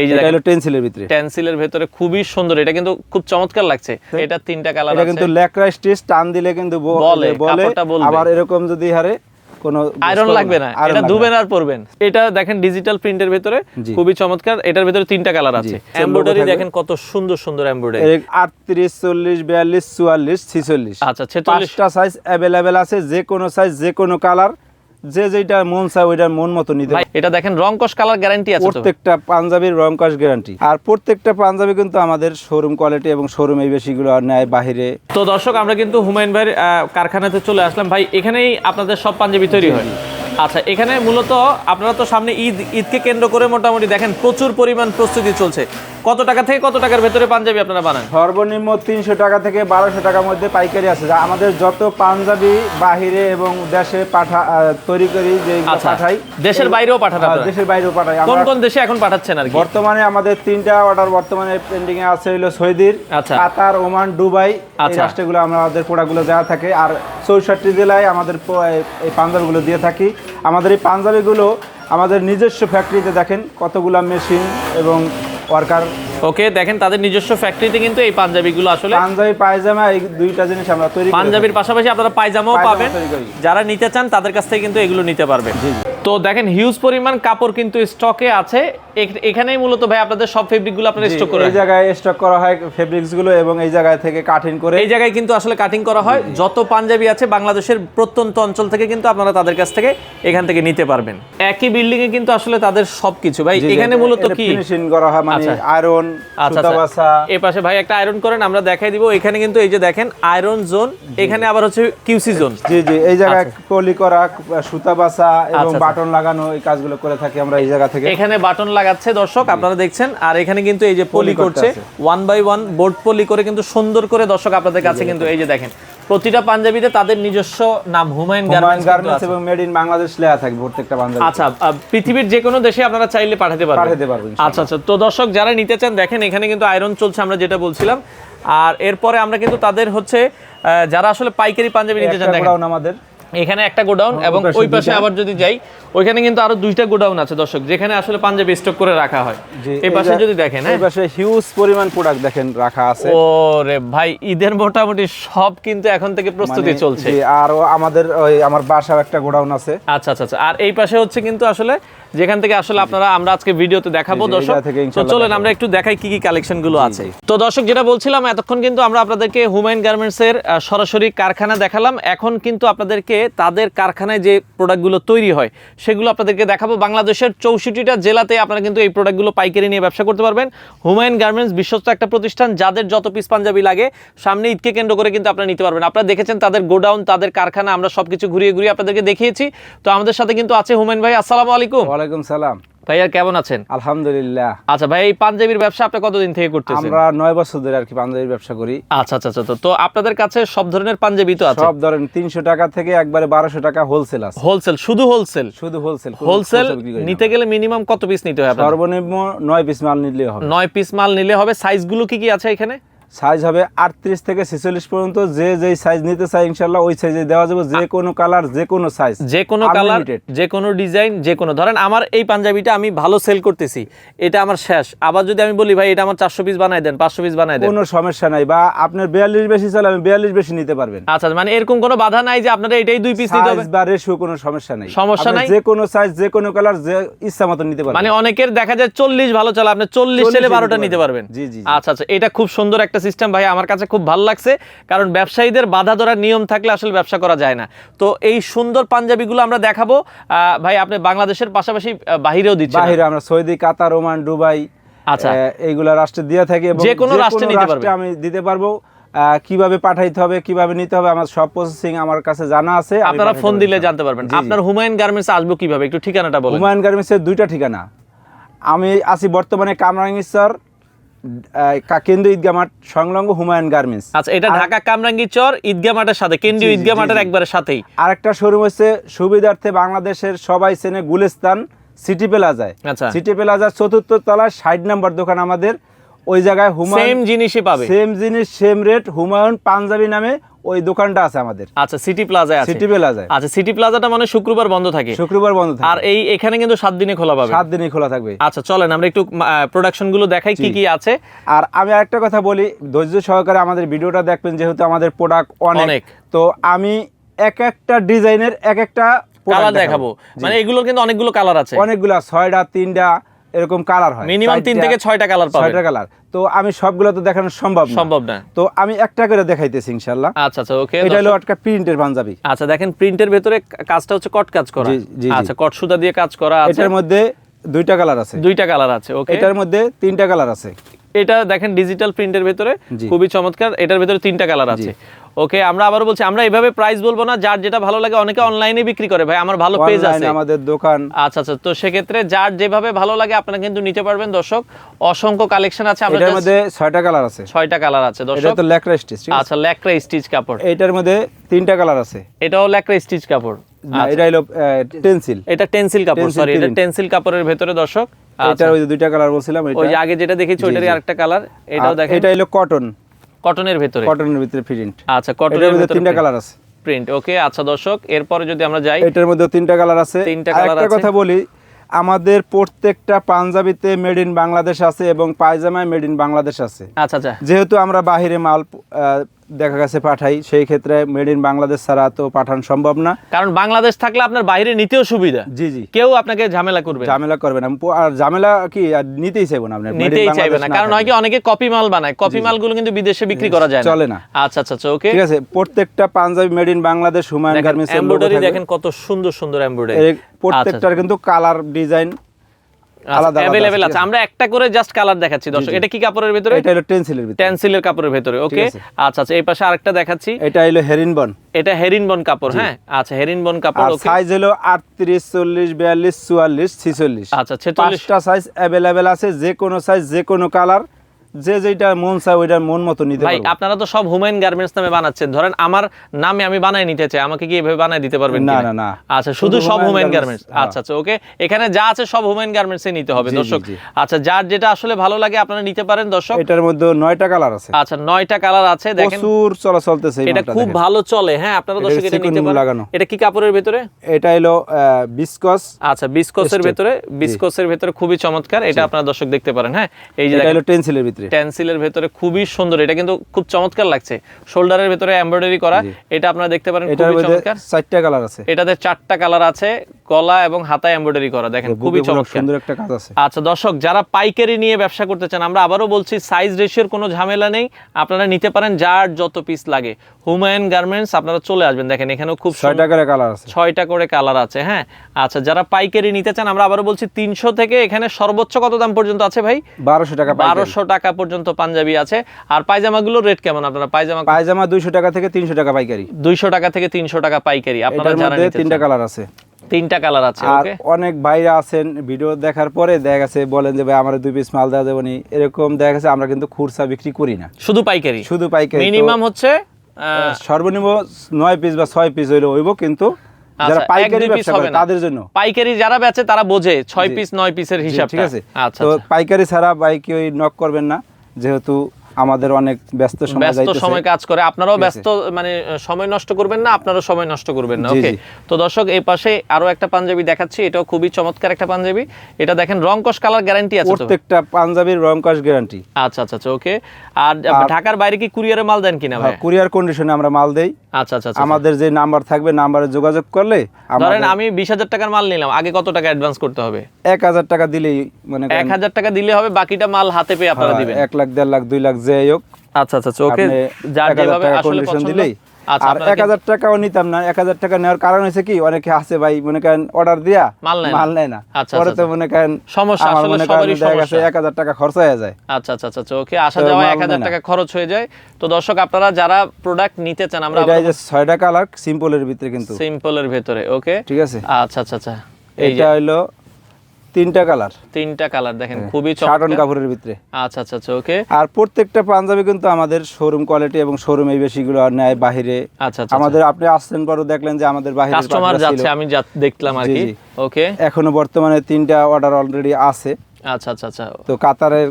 এই যে হলো টেন্সিলের ভিতরে। টেন্সিলের ভেতরে খুবই সুন্দর এটা কিন্তু খুব চমৎকার লাগছে। এটা তিনটা কালার এটা আছে। কিন্তু স্টিচ টান দিলে কিন্তু বলে, বলে আবার এরকম যদি হারে কোনো আয়রন লাগবে না। এটা ধুবেন আর পরবেন। এটা দেখেন ডিজিটাল প্রিন্টের ভেতরে। খুবই চমৎকার। এটার ভেতরে তিনটা কালার আছে। এমব্রয়ডারি দেখেন কত সুন্দর সুন্দর এমব্রয়ডারি এর আটত্রিশ চল্লিশ বিয়াল্লিশ চুয়াল্লিশ ছিচল্লিশ। আচ্ছা ছেচল্লিশ। পাঁচটা সাইজ অ্যাভেলেবেল আছে যে কোনো সাইজ যে কোনো কালার যে যেটা মন চায় ওইটার মন মতো নিতে এটা দেখেন রং কস কালার গ্যারান্টি আছে প্রত্যেকটা পাঞ্জাবির রং কাশ গ্যারান্টি আর প্রত্যেকটা পাঞ্জাবি কিন্তু আমাদের শোরুম কোয়ালিটি এবং শোরুম এই বেশিগুলো আর নেয় বাহিরে। তো দর্শক আমরা কিন্তু হুমায়ুন ভাইয়ের কারখানাতে চলে আসলাম। ভাই এখানেই আপনাদের সব পাঞ্জাবি তৈরি হয়। আচ্ছা এখানে মূলত আপনারা তো সামনে ঈদ ঈদকে কেন্দ্র করে মোটামুটি দেখেন প্রচুর পরিমাণ প্রস্তুতি চলছে। কত টাকা থেকে কত টাকার ভেতরে পাঞ্জাবি আপনারা বানান? সর্বনিম্ন তিনশো টাকা থেকে বারোশো টাকার মধ্যে পাইকারি আছে। যা আমাদের যত পাঞ্জাবি বাহিরে এবং দেশে পাঠা তৈরি করি যে আচ্ছা পাঠাই দেশের বাইরেও পাঠান হ্যাঁ, আপনারা? দেশের বাইরেও পাঠাই। কোন কোন দেশে এখন পাঠাচ্ছেন আর কি? বর্তমানে আমাদের তিনটা অর্ডার বর্তমানে পেন্ডিং এ আছে হলো সৌদির আচ্ছা। কাতার ওমান দুবাই এই আচ্ছা। রাষ্ট্রগুলো আমাদের প্রোডাক্টগুলো দেওয়া থাকে। আর চৌষট্টি জেলায় আমাদের এই পাঞ্জাবিগুলো দিয়ে থাকি। আমাদের এই পাঞ্জাবিগুলো আমাদের নিজস্ব ফ্যাক্টরিতে দেখেন কতগুলা মেশিন এবং o arcar ওকে দেখেন তাদের নিজস্ব ফ্যাক্টরিতে কিন্তু এই পাঞ্জাবিগুলো আসলে পাঞ্জাবি পায়জামা এই দুইটা জিনিস আমরা তৈরি করে পাঞ্জাবির পাশাপাশি আপনারা পায়জামাও পাবেন। যারা নিতে চান তাদের কাছ থেকে কিন্তু এগুলো নিতে পারবেন। তো দেখেন হিউজ পরিমাণ কাপড় কিন্তু স্টকে আছে। এখানেই মূলত ভাই আপনাদের সব ফেব্রিকগুলো আপনারা স্টক করে এই জায়গায় স্টক করা হয় ফেব্রিক্সগুলো এবং এই জায়গায় থেকে কাটিং করে এই জায়গায় কিন্তু আসলে কাটিং করা হয়। যত পাঞ্জাবি আছে বাংলাদেশের প্রত্যন্ত অঞ্চল থেকে কিন্তু আপনারা তাদের কাছ থেকে এখান থেকে নিতে পারবেন। একই বিল্ডিং এ কিন্তু আসলে তাদের সবকিছু। ভাই এখানে মূলত কি? ফিনিশিং করা হয় মানে আচ্ছা। আয়রন আচ্ছা আচ্ছা। পাশে ভাই একটা আয়রন করেন আমরা দেখাই দিব। এখানে কিন্তু এই যে দেখেন আয়রন জোন এখানে আবার হচ্ছে কিউসি জোন জি জি এই জায়গায় কলি করা সুতা বাসা এবং আচ্ছা, আচ্ছা। বাটন লাগানো এই কাজগুলো করে থাকি আমরা এই জায়গা থেকে। এখানে বাটন লাগাচ্ছে দর্শক আপনারা দেখছেন। আর এখানে কিন্তু এই যে পলি করছে ওয়ান বাই ওয়ান বোর্ড পলি করে কিন্তু সুন্দর করে দর্শক আপনাদের কাছে কিন্তু এই যে দেখেন প্রতিটা পাঞ্জাবিতে তাদের নিজস্ব নাম হুমায়ুন গার্মেন্টস এবং মেড ইন বাংলাদেশ লেখা থাকবে প্রত্যেকটা পাঞ্জাবি আচ্ছা পৃথিবীর যে কোনো দেশে আপনারা চাইলে পাঠাতে পারবেন। পাঠাতে পারবেন আচ্ছা আচ্ছা তো দর্শক যারা নিতে চান দেখেন এখানে কিন্তু আয়রন চলছে আমরা যেটা বলছিলাম। আর এরপরে আমরা কিন্তু তাদের হচ্ছে আহ, যারা আসলে পাইকারি পাঞ্জাবি নিতে চান দেখেন। আমাদের। এখানে একটা গোডাউন এবং ওই পাশে আবার যদি যাই ওইখানে কিন্তু আরও দুইটা গোডাউন আছে দর্শক যেখানে আসলে পাঞ্জাবি স্টক করে রাখা হয়। এই পাশে যদি দেখেন হ্যাঁ। এই পাশে হিউজ পরিমাণ প্রোডাক্ট দেখেন রাখা আছে। ও রে ভাই ঈদের মোটামুটি সব কিন্তু এখন থেকে প্রস্তুতি মানে, চলছে। আর আমাদের ওই আমার বাসার একটা গোডাউন আছে। আচ্ছা আচ্ছা আচ্ছা। আর এই পাশে হচ্ছে কিন্তু আসলে যেখান থেকে আসলে আপনারা আমরা আজকে ভিডিওতে দেখাবো দর্শক। তো চলেন আমরা একটু দেখাই কি কি কালেকশনগুলো আছে। তো দর্শক যেটা বলছিলাম এতক্ষণ কিন্তু আমরা আপনাদেরকে হুমায়ুন গার্মেন্টস এর সরাসরি কারখানা দেখালাম। এখন কিন্তু আপনাদেরকে তাদের কারখানায় যে প্রোডাক্টগুলো তৈরি হয় সেগুলো আপনাদেরকে দেখাবো। বাংলাদেশের চৌষট্টিটা জেলাতে আপনারা কিন্তু এই প্রোডাক্টগুলো পাইকারি নিয়ে ব্যবসা করতে পারবেন। হুমায়ুন গার্মেন্টস বিশ্বস্ত একটা প্রতিষ্ঠান যাদের যত পিস পাঞ্জাবি লাগে সামনে ঈদকে কেন্দ্র করে কিন্তু আপনারা নিতে পারবেন। আপনারা দেখেছেন তাদের গোডাউন তাদের কারখানা আমরা সবকিছু ঘুরিয়ে ঘুরিয়ে আপনাদেরকে দেখিয়েছি। তো আমাদের সাথে কিন্তু আছে হুমায়ুন ভাই আসসালামু আলাইকুম। ওয়ালাইকুম সালাম। ভাইয়া কেমন আছেন? আলহামদুলিল্লাহ। আচ্ছা ভাই এই পাঞ্জাবির ব্যবসা আপনি কতদিন থেকে করতেছেন? আমরা নয় বছর ধরে আর কি পাঞ্জাবির ব্যবসা করি। আচ্ছা আচ্ছা আচ্ছা তো- তো আপনাদের কাছে সব ধরনের পাঞ্জাবি তো আছে? সব ধরেন তিনশো টাকা থেকে একবারে বারোশো টাকা হোলসেল আছে। হোলসেল শুধু হোলসেল শুধু হোলসেল হোলসেল নিতে গেলে মিনিমাম কত পিস নিতে হবে সর্বনিম্ন নয় পিস মাল নিলে হবে। নয় পিস মাল নিলে হবে। সাইজগুলো কি কি আছে এখানে? সাইজ হবে আটত্রিশ থেকে ছেচল্লিশ পর্যন্ত। যে যেই সাইজ নিতে চাই ইনশাল্লাহ ওই সাইজে দেওয়া যাবে। যে কোনো কালার যে কোনো সাইজ। যে কোনো কালার যে কোনো ডিজাইন যে কোনো। ধরেন আমার এই পাঞ্জাবিটা আমি ভালো সেল করতেছি। এটা আমার শেষ। আবার যদি আমি বলি ভাই এটা আমার চারশো পিস বানাই দেন পাঁচশো পিস বানাই দেন। কোনো সমস্যা নাই। বা আপনার বিয়াল্লিশ বেশি চাইলে আমি বিয়াল্লিশ বেশি নিতে পারবেন। আচ্ছা মানে এরকম কোনো বাধা নাই যে আপনারা এটাই দুই পিস নিতে হবে? বা রেশিও কোনো সমস্যা নাই। সমস্যা নাই? যে কোনো সাইজ যে কোনো কালার যে ইচ্ছা মতো নিতে পারবেন। মানে অনেকের দেখা যায় চল্লিশ ভালো চাল আপনি চল্লিশ 40 ছেলে বারোটা নিতে পারবেন। জি, জি। আচ্ছা আচ্ছা এটা খুব সুন্দর একটা সিস্টেম ভাই আমার কাছে খুব ভালো লাগছে কারণ ব্যবসায়ীদের বাধা ধরার নিয়ম থাকলে আসলে ব্যবসা করা যায় না। তো এই সুন্দর পাঞ্জাবিগুলো আমরা দেখাবো। ভাই আপনি বাংলাদেশের পাশাপাশি বাহিরেও দিচ্ছেন। বাহিরে আমরা সৌদি কাতার ওমান দুবাই আচ্ছা। এইগুলা রাষ্ট্রে দিয়ে থাকি এবং যে কোনো রাষ্ট্রে নিতে রাষ্ট্রে আমি দিতে পারব। কীভাবে পাঠাইতে হবে কীভাবে নিতে হবে আমার সব প্রসেসিং আমার কাছে জানা আছে আপনারা ফোন দিলে জানতে পারবেন। আপনার হুমায়ুন গার্মেন্টস আসব কীভাবে? একটু ঠিকানাটা বলুন। হুমায়ুন গার্মেন্টসের দুইটা ঠিকানা। আমি আছি বর্তমানে কামরাঙ্গীরচর কেন্দ্র ঈদগা মাঠ সংলগ্ন হুমায়ুন গার্মেন্টস। আচ্ছা এটা ঢাকা কামরাঙ্গি চর ঈদগা মাঠের সাথে। কেন্দ্রীয় জি, মাঠের একবারের একবারে সাথেই। আরেকটা শোরুম হচ্ছে সুবিধার্থে বাংলাদেশের সবাই চেনে গুলিস্তান সিটি প্লাজায়। আচ্ছা। সিটি প্লাজার চতুর্থ তলায় ষাট নম্বর দোকান আমাদের। ওই জায়গায় সেম হুমায়ুন জিনিসই পাবে। সেম জিনিস সেম রেট হুমায়ুন পাঞ্জাবি নামে ওই দোকানটা আছে আমাদের। আচ্ছা সিটি প্লাজায় আছে। সিটি বেলা যায় আচ্ছা সিটি প্লাজাটা মানে শুক্রবার বন্ধ থাকে। শুক্রবার বন্ধ থাকে। আর এই এখানে কিন্তু সাত দিনে খোলা পাবে। সাত দিনই খোলা থাকবে। আচ্ছা চলেন আমরা একটু প্রোডাকশনগুলো দেখাই কি কি আছে। আর আমি আরেকটা কথা বলি ধৈর্য সহকারে আমাদের ভিডিওটা দেখবেন যেহেতু আমাদের প্রোডাক্ট অনেক। তো আমি এক একটা ডিজাইনের এক একটা কালার দেখাবো। মানে এগুলোর কিন্তু অনেকগুলো কালার আছে। অনেকগুলা ছয়টা তিনটা এরকম কালার হয়। মিনিমাম তিন থেকে ছয়টা কালার পাবে। ছয়টা কালার তো আমি সবগুলো তো দেখানো সম্ভব না। সম্ভব না। তো আমি একটা করে দেখাইতেছি ইনশাল্লাহ আচ্ছা আচ্ছা ওকে এটা হলো একটা প্রিন্টের পাঞ্জাবি। আচ্ছা দেখেন প্রিন্টের ভেতরে কাজটা হচ্ছে কট কাজ করা। আচ্ছা কট সুতা দিয়ে কাজ করা আছে। এটার মধ্যে দুইটা কালার আছে। দুইটা কালার আছে ওকে এটার মধ্যে তিনটা কালার আছে। এটা দেখেন ডিজিটাল প্রিন্টের ভেতরে। খুবই চমৎকার। এটার ভেতরে তিনটা কালার আছে। ওকে আমরা আবারও বলছি আমরা এভাবে প্রাইস বলব না যার যেটা ভালো লাগে অনেকে অনলাইনে বিক্রি করে ভাই আমার ভালো পেজ আছে। আমাদের দোকান। আচ্ছা আচ্ছা তো সেক্ষেত্রে যার যেভাবে ভালো লাগে আপনারা কিন্তু নিতে পারবেন দর্শক। অসংখ্য কালেকশন আছে আমরা এটার মধ্যে ছয়টা কালার আছে। ছয়টা কালার আছে দর্শক। এটা তো ল্যাকড়া স্টিচ আচ্ছা ল্যাকড়া স্টিচ কাপড়। এটার মধ্যে তিনটা কালার আছে। এটাও ল্যাকড়া স্টিচ কাপড়। না, আচ্ছা, এটা হলো টেন্সিল এটা টেন্সিল কাপড় সরি এটা। টেন্সিল কাপড়ের ভেতরে দর্শক। আচ্ছা, এটার ওই দুইটা কালার বলছিলাম ওই এটা যে আগে যেটা দেখেছি ওইটারই আরেকটা কালার এটাও দেখেন। এটা হলো কটন কটনের ভিতরে? কটনের ভিতরে প্রিন্ট আচ্ছা কটনের ভিতরে তিনটা কালার আছে। প্রিন্ট ওকে আচ্ছা দর্শক এরপরে যদি আমরা যাই এটার মধ্যে তিনটা কালার আছে। তিনটা কালার আছে। কথা বলি আমাদের প্রত্যেকটা পাঞ্জাবিতে মেড ইন বাংলাদেশ আছে এবং পায়জামায় মেড ইন বাংলাদেশ আছে। আচ্ছা আচ্ছা। যেহেতু আমরা বাহিরে মাল দেখা গেছে পাঠাই সেই ক্ষেত্রে মেড ইন বাংলাদেশ ছাড়া তো পাঠানো সম্ভব না। কারণ বাংলাদেশ থাকলে আপনার বাইরে নিতেও সুবিধা। জি জি। কেউ আপনাকে ঝামেলা করবে ঝামেলা করবে না। আর ঝামেলা কি আর নিতেই চাইব না আপনার নিতেই চাইবে না। কারণ হয় কি অনেকে কপি মাল বানায়। কপি মালগুলো কিন্তু বিদেশে বিক্রি করা যায় না। চলে না। আচ্ছা আচ্ছা আচ্ছা ওকে। ঠিক আছে প্রত্যেকটা panjabi made in Bangladesh Humayun garments embroidery দেখেন কত সুন্দর সুন্দর এমব্রয়ডারি প্রত্যেকটার কিন্তু কালার ডিজাইন আলাদা আছে, আছে? আমরা একটা করে জাস্ট কালার দেখাচ্ছি দর্শক। এটা কি কাপড়ের ভিতরে? এটা হলো টেনসিলের ভিতরে। টেনসিলের কাপড়ের ভেতরে ওকে? আচ্ছা আচ্ছা এই পাশে আরেকটা দেখাচ্ছি। এটা হলো হেরিনবন এটা হেরিনবন কাপড় হ্যাঁ? আচ্ছা হেরিনবন কাপড় ওকে। সাইজ হলো আটত্রিশ চল্লিশ বিয়াল্লিশ চুয়াল্লিশ ছিচল্লিশ। আচ্ছা ছেচল্লিশ। পাঁচটা সাইজ অ্যাভেলেবেল আছে যে কোনো সাইজ যে কোনো কালার যে যেটা মন চায় ওইটার মন মতো নিতে ভাই আপনারা তো সব হুমায়ুন গার্মেন্টস নামে বানাচ্ছেন। ধরেন আমার নামে আমি বানাই নিতে চাই আমাকে কি এভাবে বানাই দিতে পারবেন না, না, না। আচ্ছা শুধু সব হুমায়ুন গার্মেন্টস, গার্মেন্টস। আচ্ছা আচ্ছা ওকে। এখানে যা আছে সব হুমায়ুন গার্মেন্টসে নিতে হবে। দর্শক আচ্ছা যার যেটা আসলে ভালো লাগে আপনারা নিতে পারেন দর্শক। এটার মধ্যে নয়টা কালার আছে। আচ্ছা নয়টা কালার আছে দেখেন। প্রচুর চলা চলতেছে এটা খুব ভালো চলে। হ্যাঁ আপনারা দর্শক এটা নিতে পারেন। লাগানো। এটা কি কাপড়ের ভিতরে? এটা হলো বিসকস আচ্ছা বিস্কসের ভিতরে ভেতরে বিস্কসের ভেতরে খুবই চমৎকার। এটা আপনারা দর্শক দেখতে পারেন হ্যাঁ। এই যে এটা হলো টেন্সিলের ভিতরে। টেন্সিলের ভেতরে খুবই সুন্দর। এটা কিন্তু খুব চমৎকার লাগছে। শোল্ডারের ভেতরে এমব্রয়ডারি করা এটা আপনারা দেখতে পারেন খুবই চমৎকার। চারটা কালার আছে। এটাতে চারটা কালার আছে গলা এবং হাতায় এমব্রয়ডারি করা দেখেন খুবই চমৎকার। সুন্দর একটা কাজ আছে। আচ্ছা দর্শক যারা পাইকারি নিয়ে ব্যবসা করতে চান আমরা আবারও বলছি সাইজ রেশিওর কোনো ঝামেলা নেই। আপনারা নিতে পারেন যার যত পিস লাগে। হুমায়ুন গার্মেন্টস আপনারা চলে আসবেন। দেখেন এখানেও খুব ছয়টা করে কালার আছে। ছয়টা করে কালার আছে হ্যাঁ? আচ্ছা যারা পাইকারি নিতে চান আমরা আবারও বলছি তিনশো থেকে এখানে সর্বোচ্চ কত দাম পর্যন্ত আছে ভাই? বারোশো টাকা বারোশো টাকা পর্যন্ত পাঞ্জাবি আছে। আর পায়জামাগুলো রেট কেমন আপনারা? পায়জামা পায়জামা দুইশো টাকা থেকে তিনশো টাকা পাইকারি। দুইশো টাকা থেকে তিনশো টাকা পাইকারি আপনারা যারা তিনটা কালার আছে। তিনটা কালার আছে আর অনেক ভাইরা আছেন ভিডিও দেখার পরে দেখা গেছে বলেন যে ভাই আমার দুই পিস মাল দেওয়া যাবে নি। এরকম দেখা গেছে আমরা কিন্তু খুরসা বিক্রি করি না। শুধু পাইকারি? শুধু পাইকারি মিনিমাম হচ্ছে সর্বনিম্ন নয় পিস বা ছয় পিস হইলে হইব কিন্তু যারা আচ্ছা, পাইকারি ব্যবসা করে তাদের জন্য। পাইকারি যারা বেচে তারা বোঝে ছয় পিস নয় পিসের হিসাব ঠিক আছে। আচ্ছা তো আচ্ছা। পাইকারি ছাড়া বাইকে ওই নক করবেন না যেহেতু আমাদের অনেক ব্যস্ত সময় ব্যস্ত সময় কাজ করে আপনারাও ব্যস্ত মানে সময় নষ্ট করবেন না আপনারাও সময় নষ্ট করবেন না ওকে তো দর্শক এই পাশে আরও একটা পাঞ্জাবি দেখাচ্ছি এটাও খুবই চমৎকার একটা পাঞ্জাবি। এটা দেখেন রং কস কালার গ্যারান্টি আছে প্রত্যেকটা পাঞ্জাবির রং কাশ গ্যারান্টি আচ্ছা আচ্ছা আচ্ছা ওকে আর ঢাকার বাইরে কি কুরিয়ারে মাল দেন কিনা ভাই? কুরিয়ার কন্ডিশনে আমরা মাল দেই। আচ্ছা আচ্ছা আচ্ছা আমাদের যে নাম্বার থাকবে নাম্বারে যোগাযোগ করলে ধরেন আমি বিশ হাজার টাকার মাল নিলাম আগে কত টাকা অ্যাডভান্স করতে হবে? এক হাজার টাকা দিলেই মানে এক হাজার টাকা দিলে হবে বাকিটা মাল হাতে পেয়ে আপনারা দিবেন। এক লাখ দেড় লাখ দুই লাখ যে হোক আচ্ছা আচ্ছা ওকে যার যেভাবে আসলে পছন্দ। আচ্ছা আর এক হাজার টাকাও নিতাম না এক হাজার টাকা নেওয়ার কারণ হচ্ছে কি অনেকে আছে ভাই মনে করেন অর্ডার দিয়া মাল নেয় না। আচ্ছা, পরে আচ্ছা, তো মনে করেন সমস্যা, মনে করেন। এক হাজার টাকা খরচ হয়ে যায়। আচ্ছা আচ্ছা আচ্ছা আচ্ছা, ওকে আসা যাওয়া এক হাজার টাকা খরচ হয়ে যায়। তো দর্শক আপনারা যারা প্রোডাক্ট নিতে চান আমরা এই যে ছয়টা কালার সিম্পলের ভিতরে কিন্তু। সিম্পলের ভেতরে ওকে? ঠিক আছে? আচ্ছা আচ্ছা আচ্ছা। এই যে এটা হলো তিনটা কালার। তিনটা কালার দেখেন খুবই শার্টন কাপড়ের ভিতরে। আচ্ছা আচ্ছা আচ্ছা ওকে। আর প্রত্যেকটা পাঞ্জাবি কিন্তু আমাদের শোরুম কোয়ালিটি এবং শোরুম এই বেশিগুলো নেয় বাহিরে। আচ্ছা আচ্ছা আমাদের আপনি আসছেন পরও দেখলেন যে আমাদের বাহিরে কাস্টমার যাচ্ছে আমি দেখলাম আর কি। ওকে। এখনও বর্তমানে তিনটা অর্ডার অলরেডি আছে। আচ্ছা আচ্ছা আচ্ছা। তো কাতারের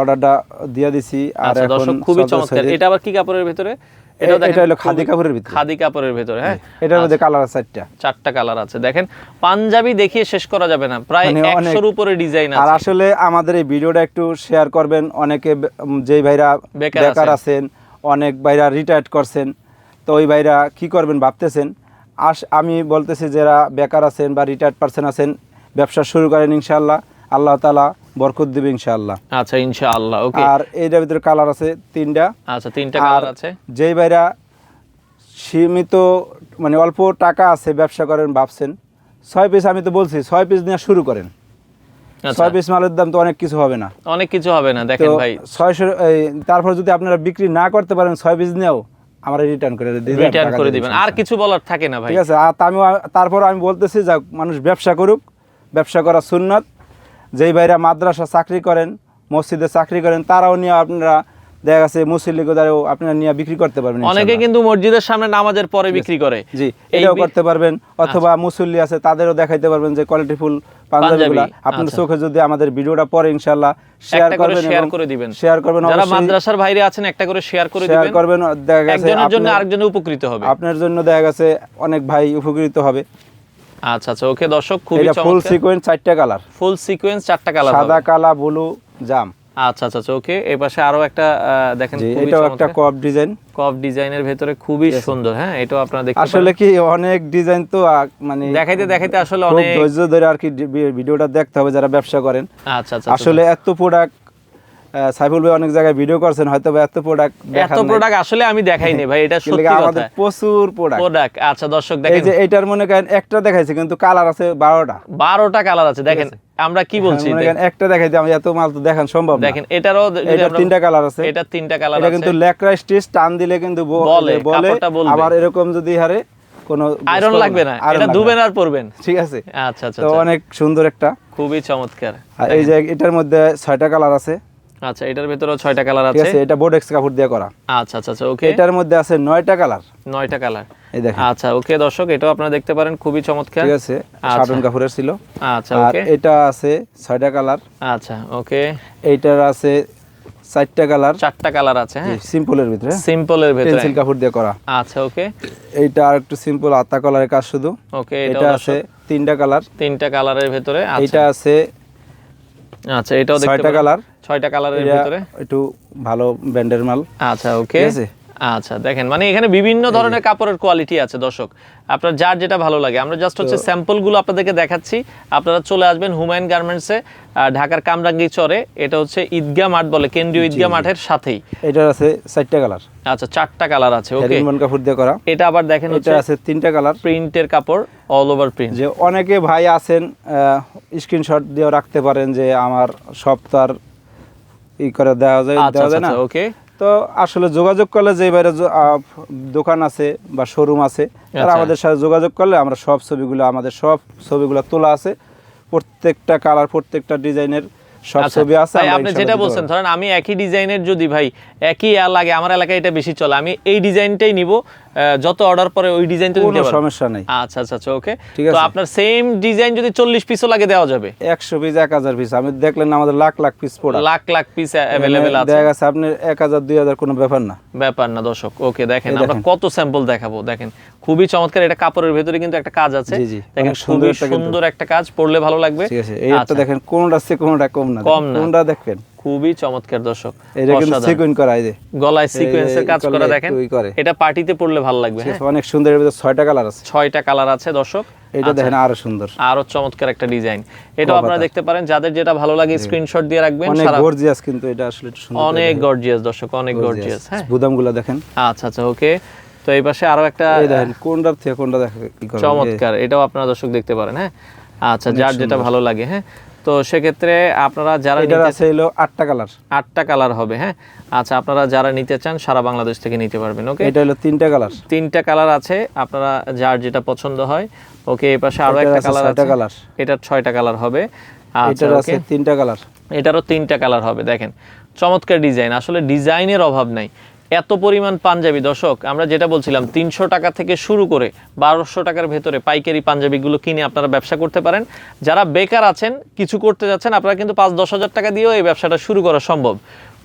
অর্ডারটা দিয়ে দিছি। আর আচ্ছা এখন খুবই চমৎকার। এটা আবার কি কাপড়ের ভেতরে? এটাও এ- দেখেন এটা হলো খাদি কাপড়ের ভিতরে। খাদি কাপড়ের ভেতরে হ্যাঁ? এটার মধ্যে কালার আছে চারটা। চারটা কালার আছে। দেখেন পাঞ্জাবি দেখিয়ে শেষ করা যাবে না। প্রায় মানে অনেক- একশোর উপরে ডিজাইন আর আসলে আমাদের এই ভিডিওটা একটু শেয়ার করবেন। অনেকে যেই ভাইরা বেকার বেকার আছেন। অনেক ভাইরা রিটায়ার্ড করছেন তো ওই ভাইরা কি করবেন ভাবতেছেন? আস আমি বলতেছি যারা বেকার আছেন বা রিটায়ার্ড পার্সন আছেন ব্যবসা শুরু করেন ইনশাআল্লাহ। আল্লাহ তালা বরকত দেবে ইনশাআল্লাহ। আচ্ছা ইনশাআল্লাহ ওকে। আর এইটার ভিতরে কালার আছে তিনটা। আচ্ছা তিনটা কালার আছে। যেই ভাইরা সীমিত মানে অল্প টাকা আছে ব্যবসা করেন ভাবছেন ছয় পিস আমি তো বলছি ছয় পিস নিয়ে শুরু করেন। আচ্ছা। ছয় পিস মালের দাম তো অনেক কিছু হবে না। অনেক কিছু হবে না দেখেন ভাই। ছয়শো তারপর যদি আপনারা বিক্রি না করতে পারেন ছয় পিস নিয়েও আমরা রিটার্ন করে দিই রিটার্ন করে দিবেন। আর কিছু বলার থাকে না ভাই। ঠিক আছে আর আমি তারপর আমি বলতেছি যাক মানুষ ব্যবসা করুক ব্যবসা করা সুন্নত যেই ভাইরা মাদ্রাসা চাকরি করেন মসজিদে চাকরি করেন তারাও নিয়ে আপনারা দেখা গেছে মুসল্লি গোদারেও আপনারা নিয়ে বিক্রি করতে পারবেন অনেকে কিন্তু মসজিদের সামনে নামাজের পরে বিক্রি করে। জি এটাও করতে পারবেন অথবা মুসল্লি আছে তাদেরও দেখাইতে পারবেন যে কোয়ালিটিফুল পাঞ্জাবিগুলা পাঞ্জাবি, আপনার আচ্ছা। চোখে যদি আমাদের ভিডিওটা পরে ইনশাআল্লাহ শেয়ার করবেন শেয়ার করে দিবেন। শেয়ার করবেন যারা মাদ্রাসার বাইরে আছেন একটা করে শেয়ার করে দিবেন। শেয়ার করবেন দেখা গেছে একজনের জন্য আরেকজনের উপকৃত হবে। আপনার জন্য দেখা গেছে অনেক ভাই উপকৃত হবে। আচ্ছা আচ্ছা ওকে দর্শক খুবই এটা ফুল সিকোয়েন্স চারটা কালার ফুল সিকোয়েন্স চারটা কালার সাদা কালা ব্লু জাম। আচ্ছা আচ্ছা আচ্ছা ওকে এই পাশে আরও একটা দেখেন খুবই এটাও একটা কপ ডিজাইন কফ ডিজাইনের ভেতরে খুবই সুন্দর হ্যাঁ এটাও আপনারা দেখতে আসলে কি অনেক ডিজাইন তো মানে দেখাইতে দেখাইতে আসলে অনেক ধৈর্য ধরে আর কি ভিডিওটা দেখতে হবে যারা ব্যবসা করেন। আচ্ছা আচ্ছা আসলে এত প্রোডাক্ট সাইফুল ভাই অনেক জায়গায় ভিডিও করছেন হয়তো এত প্রোডাক্ট এত প্রোডাক্ট আসলে আমি দেখাইনি ভাই এটা সত্যি কথা। আমাদের প্রচুর প্রোডাক্ট প্রোডাক্ট আচ্ছা দর্শক দেখেন। এই যে এটার মনে করেন একটা দেখাইছে কিন্তু কালার আছে বারোটা। বারোটা কালার আছে। দেখেন আমরা কি বলছি করেন একটা দেখাইতে আমি এত মাল তো দেখান সম্ভব না। দেখেন এটারও এটা তিনটা কালার আছে। এটা তিনটা কালার এটা আছে। কিন্তু লেকরা স্টিচ টান দিলে কিন্তু বলে, বলে। আবার এরকম যদি হারে কোনো আয়রন লাগবে না। এটা লাগবে ধুবেন না। আর পরবেন। ঠিক আছে। আচ্ছা আচ্ছা তো আচ্ছা। অনেক সুন্দর একটা। খুবই চমৎকার। এই যে এটার মধ্যে ছয়টা কালার আছে। আচ্ছা এটার ভেতরেও ছয়টা কালার ঠিক আছে আছে? এটা বোর্ডেক্স কাপড় দিয়ে করা। আচ্ছা আচ্ছা আচ্ছা ওকে এটার মধ্যে আছে নয়টা কালার নয়টা কালার এই দেখেন। আচ্ছা ওকে দর্শক এটাও আপনারা দেখতে পারেন খুবই চমৎকার। ঠিক আছে আচ্ছা। সাটন কাপড়ের ছিল। আচ্ছা আর ওকে এটা আছে ছয়টা কালার আচ্ছা ওকে এইটার আছে চারটা কালার চারটা কালার আছে হ্যাঁ? সিম্পলের ভিতরে। সিম্পলের ভেতরে। পেন্সিল কাপড় দিয়ে করা। আচ্ছা ওকে এইটা আর একটু সিম্পল আতা কালারের কাজ শুধু। ওকে এটা আছে আছে তিনটা কালার তিনটা কালারের ভেতরে এইটা আছে আচ্ছা এটাও দেখতে ছয়টা কালার। ছয়টা কালারের ভিতরে। একটু ভালো ব্র্যান্ডের মাল। আচ্ছা ওকে। ঠিক আছে? আচ্ছা দেখেন মানে এখানে বিভিন্ন ধরনের কাপড়ের কোয়ালিটি আছে দর্শক। আপনার যার যেটা ভালো লাগে। আমরা জাস্ট হচ্ছে স্যাম্পলগুলো আপনাদেরকে দেখাচ্ছি। আপনারা চলে আসবেন হুমায়ুন গার্মেন্টসে ঢাকার কামরাঙ্গি চরে। এটা হচ্ছে ঈদগা মাঠ বলে কেন্দ্রীয় ঈদগাহ মাঠের সাথেই। এটার আছে চারটা কালার। আচ্ছা চারটা কালার আছে ওকে হেরিনবন কাপড় দিয়ে করা। এটা আবার দেখেন এটা আছে তিনটা কালার। প্রিন্টের কাপড় অল ওভার প্রিন্ট যে অনেকে ভাই আছেন স্ক্রিনশট দিয়েও রাখতে পারেন যে আমার আর ই করে দেওয়া যায় আচ্ছা দেওয়া যায় না। আচ্ছা ওকে তো আসলে যোগাযোগ করলে যে বাইরে দোকান আছে বা শোরুম আছে তারা আচ্ছা। আমাদের সাথে যোগাযোগ করলে আমরা সব ছবিগুলো আমাদের সব ছবিগুলো তোলা আছে। প্রত্যেকটা কালার প্রত্যেকটা ডিজাইনের সব আচ্ছা, ছবি আছে আপনি যেটা বলছেন ধরেন আমি একই ডিজাইনের যদি ভাই একই লাগে আমার এলাকায় এটা বেশি চলে আমি এই ডিজাইনটাই নিব যত অর্ডার পরে ওই কোনো নিতে পারব। সমস্যা নেই। আচ্ছা আচ্ছা আচ্ছা ওকে ঠিক তো আছে। আপনার সেম ডিজাইন যদি চল্লিশ পিসও লাগে দেওয়া যাবে? একশো পিস এক হাজার পিস আমি দেখলেন আমাদের lakh lakh piece product lakh lakh piece available আছে। দেখা গেছে আপনি এক হাজার দুই হাজার কোনো ব্যাপার না। ব্যাপার না দর্শক ওকে দেখেন আমরা কত স্যাম্পল দেখাবো দেখেন। খুবই চমৎকার এটা কাপড়ের ভেতরে কিন্তু একটা কাজ আছে। দেখেন সুন্দর। সুন্দর একটা কাজ পড়লে ভালো লাগবে। ঠিক আছে এই একটা আচ্ছা, দেখেন কোনটা সে কোনটা কম না। কম না। কোনটা দেখবেন? খুবই চমৎকার দর্শক এটা কিন্তু অসাধারণ। করা এই যে। গলায় সিকোয়েন্সের কাজ করা দেখেন এটা পার্টিতে পড়লে ভালো লাগবে হ্যাঁ। অনেক সুন্দর এর ছয়টা কালার আছে। ছয়টা কালার আছে দর্শক এটা দেখেন আরও সুন্দর। আরও চমৎকার একটা ডিজাইন এটাও আপনারা দেখতে পারেন যাদের যেটা ভালো লাগে স্ক্রিনশট দিয়ে রাখবেন অনেক গর্জিয়াস কিন্তু এটা আসলে সুন্দর অনেক গর্জিয়াস দর্শক অনেক গর্জিয়াস হ্যাঁ। বুদামগুলো দেখেন। আচ্ছা আচ্ছা ওকে। তো এই পাশে আরও একটা কোনটার থেকে কোনটা দেখা চমৎকার এটাও আপনারা দর্শক দেখতে পারেন হ্যাঁ। আচ্ছা যার যেটা ভালো লাগে হ্যাঁ। তো সেক্ষেত্রে আপনারা যারা আছে হলো আটটা কালার। আটটা কালার হবে হ্যাঁ? আচ্ছা আপনারা যারা নিতে চান সারা বাংলাদেশ থেকে নিতে পারবেন ওকে? এটা হলো তিনটা কালার। তিনটা কালার আছে আপনারা যার যেটা পছন্দ হয় ওকে এই পাশে আরও একটা কালার আছে। কালার। এটার ছয়টা কালার হবে। আচ্ছা এটার আছে ওকে তিনটা কালার। এটারও তিনটা কালার হবে দেখেন। চমৎকার ডিজাইন আসলে ডিজাইনের অভাব নাই। এত পরিমাণ পাঞ্জাবি দর্শক আমরা যেটা বলছিলাম তিনশো টাকা থেকে শুরু করে বারোশো টাকার ভেতরে পাইকারি পাঞ্জাবিগুলো কিনে আপনারা ব্যবসা করতে পারেন। যারা বেকার আছেন কিছু করতে যাচ্ছেন আপনারা কিন্তু পাঁচ দশ হাজার টাকা দিয়েও এই ব্যবসাটা শুরু করা সম্ভব।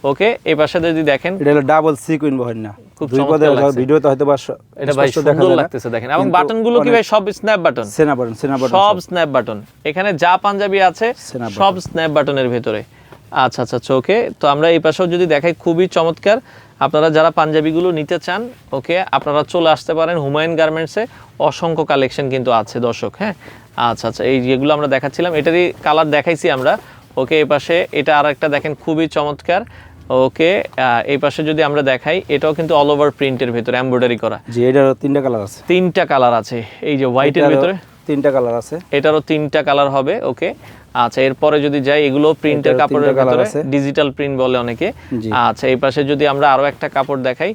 ওকে এই পাশে যদি দেখেন। এটা হলো ডাবল সিকুইন বহেন না খুব চমৎকার ভিডিওতে হয়তো বা স- এটা ভাই সুন্দর না। লাগতেছে দেখেন। এবং বাটনগুলো কি ভাই? সব স্ন্যাপ বাটন বাটন সব স্ন্যাপ বাটন এখানে যা পাঞ্জাবি আছে সব স্ন্যাপ বাটনের ভেতরে। আচ্ছা আচ্ছা চোখে তো আমরা এই পাশেও যদি দেখাই খুবই চমৎকার। আপনারা যারা পাঞ্জাবিগুলো নিতে চান ওকে আপনারা চলে আসতে পারেন হুমায়ুন গার্মেন্টসে। অসংখ্য কালেকশন কিন্তু আছে দর্শক হ্যাঁ? আচ্ছা আচ্ছা এই যেগুলো আমরা দেখাচ্ছিলাম এটারই কালার দেখাইছি আমরা। ওকে এই পাশে এটা আর একটা দেখেন খুবই চমৎকার। ওকে এই পাশে যদি আমরা দেখাই এটাও কিন্তু অল ওভার প্রিন্টের ভেতরে এমব্রয়ডারি করা। জি এটারও তিনটা কালার আছে। তিনটা কালার আছে এই যে হোয়াইটের ভেতরে। তিনটা কালার আছে। এটারও তিনটা কালার হবে ওকে আচ্ছা এরপরে যদি যাই এগুলো প্রিন্টের কাপড়ের ভেতরে। ডিজিটাল প্রিন্ট বলে অনেকে। আচ্ছা এই পাশে যদি আমরা আরও একটা কাপড় দেখাই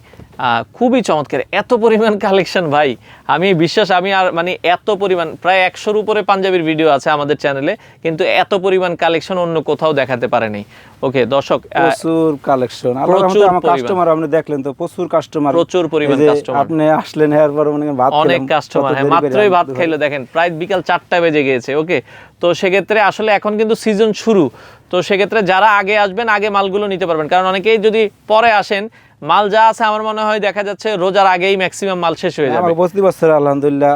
খুবই চমৎকার এত পরিমাণ কালেকশন ভাই। আমি বিশ্বাস আমি আর মানে এত পরিমাণ প্রায় একশোর উপরে পাঞ্জাবির ভিডিও আছে আমাদের চ্যানেলে কিন্তু এত পরিমাণ কালেকশন অন্য কোথাও দেখাতে পারেনি। ওকে দর্শক প্রচুর কালেকশন প্রচুর কাস্টমার আপনি দেখলেন তো প্রচুর কাস্টমার প্রচুর পরিমাণ customer। আপনি আসলেন এরপর ভাত অনেক কাস্টমার হ্যাঁ মাত্রই ভাত খাইলে দেখেন প্রায় বিকাল চারটা বেজে গিয়েছে ওকে তো সেক্ষেত্রে আসলে এখন কিন্তু সিজন শুরু। তো সেক্ষেত্রে যারা আগে আসবেন আগে মালগুলো নিতে পারবেন। কারণ অনেকেই যদি পরে আসেন মাল যা আছে আমার মনে হয় দেখা যাচ্ছে রোজার আগেই ম্যাক্সিমাম মাল শেষ হয়ে যাবে। বস্তি বছর আলহামদুলিল্লাহ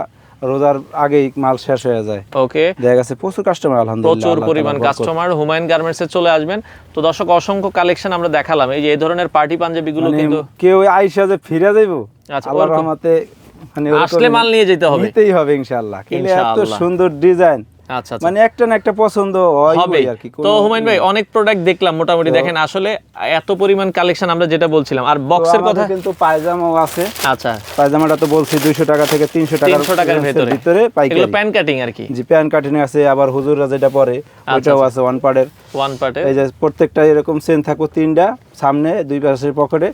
রোজার আগেই মাল শেষ হয়ে যায়। ওকে। দেখা গেছে প্রচুর কাস্টমার আলহামদুলিল্লাহ প্রচুর পরিমাণ কাস্টমার হুমায়ুন গার্মেন্টসে চলে আসবেন। তো দর্শক অসংখ্য কালেকশন আমরা দেখালাম। এই যে এই ধরনের পার্টি পাঞ্জাবিগুলো মানে কিন্তু কেউ আইসা যে ফিরে যাইবো আচ্ছা, আল্লাহর রহমতে মানে আসলে মাল নিয়ে যেতে হবে। নিতেই হবে ইনশাআল্লাহ। কিন্তু এত সুন্দর ডিজাইন মানে একটা না একটা পছন্দ হয় হবে আর কি। তো হুমায়ুন ভাই অনেক প্রোডাক্ট দেখলাম মোটামুটি। দেখেন আসলে এত পরিমাণ কালেকশন আমরা যেটা বলছিলাম আর বক্সের কথা কিন্তু পায়জামাও আছে। আচ্ছা। পায়জামাটা তো বলছি দুইশো টাকা থেকে তিনশো টাকার তিনশো টাকার range এর ভেতরে। ভিতরে এগুলো প্যান কাটিং আর কি। জি প্যান কাটিং আছে আবার হুজুররা যেটা পরে ওইটাও আছে ওয়ান পার্টের ওয়ান এই যে প্রত্যেকটা এরকম চেন থাকব তিনটা সামনে দুই পাশের পকেটে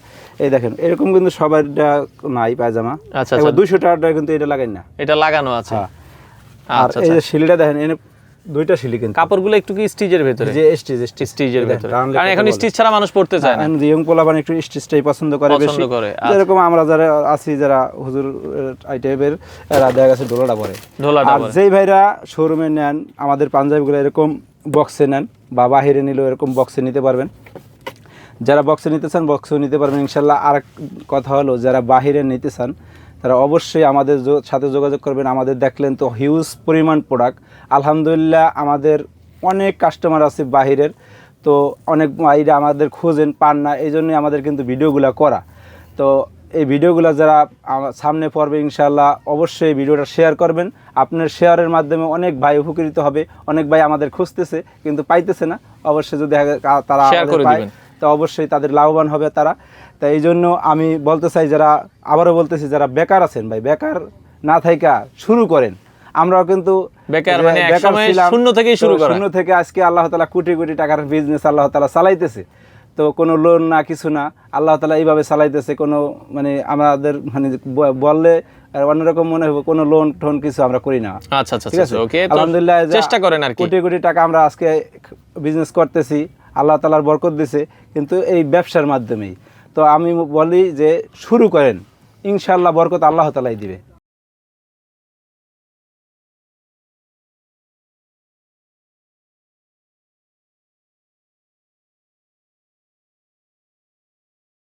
এই দেখেন এরকম কিন্তু সবারটা নাই পায়জামা। আচ্ছা, এবার আচ্ছা। দুইশো টাকাটা কিন্তু এটা লাগাই না। এটা লাগানো আছে। হ্যাঁ। আর আচ্ছা এই আচ্ছা। যে শিলিটা দেখেন এনে দুইটা শিলি কিন্তু। কাপড়গুলো একটু কি স্টিচের ভেতরে? যে স্টিচ স্টিচ। স্টিচের ভেতরে। কারণ এখন স্টিচ ছাড়া মানুষ পড়তে চায় না। ইয়ং পোলাবান একটু স্টিচটাই পছন্দ করে পছন্দ বেশি। করে, আচ্ছা। যেরকম আমরা যারা আছি যারা হুজুর এরা দেখা গেছে ডোলাটা পরে। ঢোলাটা আর যেই ভাইরা শোরুমে নেন আমাদের পাঞ্জাবিগুলো এরকম বক্সে নেন বা বাহিরে নিলেও এরকম বক্সে নিতে পারবেন। যারা বক্সে নিতে চান বক্সেও নিতে পারবেন। ইনশাল্লাহ আর কথা হলো যারা বাহিরে নিতে চান তারা অবশ্যই আমাদের সাথে যোগাযোগ করবেন আমাদের দেখলেন তো হিউজ পরিমাণ প্রোডাক্ট আলহামদুলিল্লাহ আমাদের অনেক কাস্টমার আছে বাহিরের তো অনেক বাইরে আমাদের খোঁজেন পান না এই জন্যই আমাদের কিন্তু ভিডিওগুলো করা। তো এই ভিডিওগুলো যারা সামনে পড়বে ইনশাল্লাহ অবশ্যই ভিডিওটা শেয়ার করবেন। আপনার শেয়ারের মাধ্যমে অনেক ভাই উপকৃত হবে অনেক ভাই আমাদের খুঁজতেছে কিন্তু পাইতেছে না। অবশ্যই যদি তারা পায়, তো অবশ্যই তাদের লাভবান হবে তারা। তাই এই জন্য আমি বলতে চাই যারা আবারও বলতেছি যারা বেকার আছেন ভাই বেকার না থাইকা শুরু করেন। আমরাও কিন্তু বেকার মানে শূন্য থেকেই তো শুরু করা। শূন্য থেকে আজকে আল্লাহ তালা কোটি কোটি টাকার বিজনেস আল্লাহ তালা চালাইতেছে। তো কোনো লোন না কিছু না আল্লাহ তালা এইভাবে চালাইতেছে কোনো মানে আমাদের মানে বললে অন্যরকম মনে হবে কোনো লোন টোন কিছু আমরা করি না। আচ্ছা আচ্ছা ঠিক আছে? ওকে আলহামদুলিল্লাহ চেষ্টা করেন আর কোটি কোটি টাকা আমরা আজকে বিজনেস করতেছি আল্লাহ তালার বরকত দিছে কিন্তু এই ব্যবসার মাধ্যমেই। তো আমি বলি যে শুরু করেন। ইনশাল্লাহ বরকত আল্লাহ তালাই দিবে।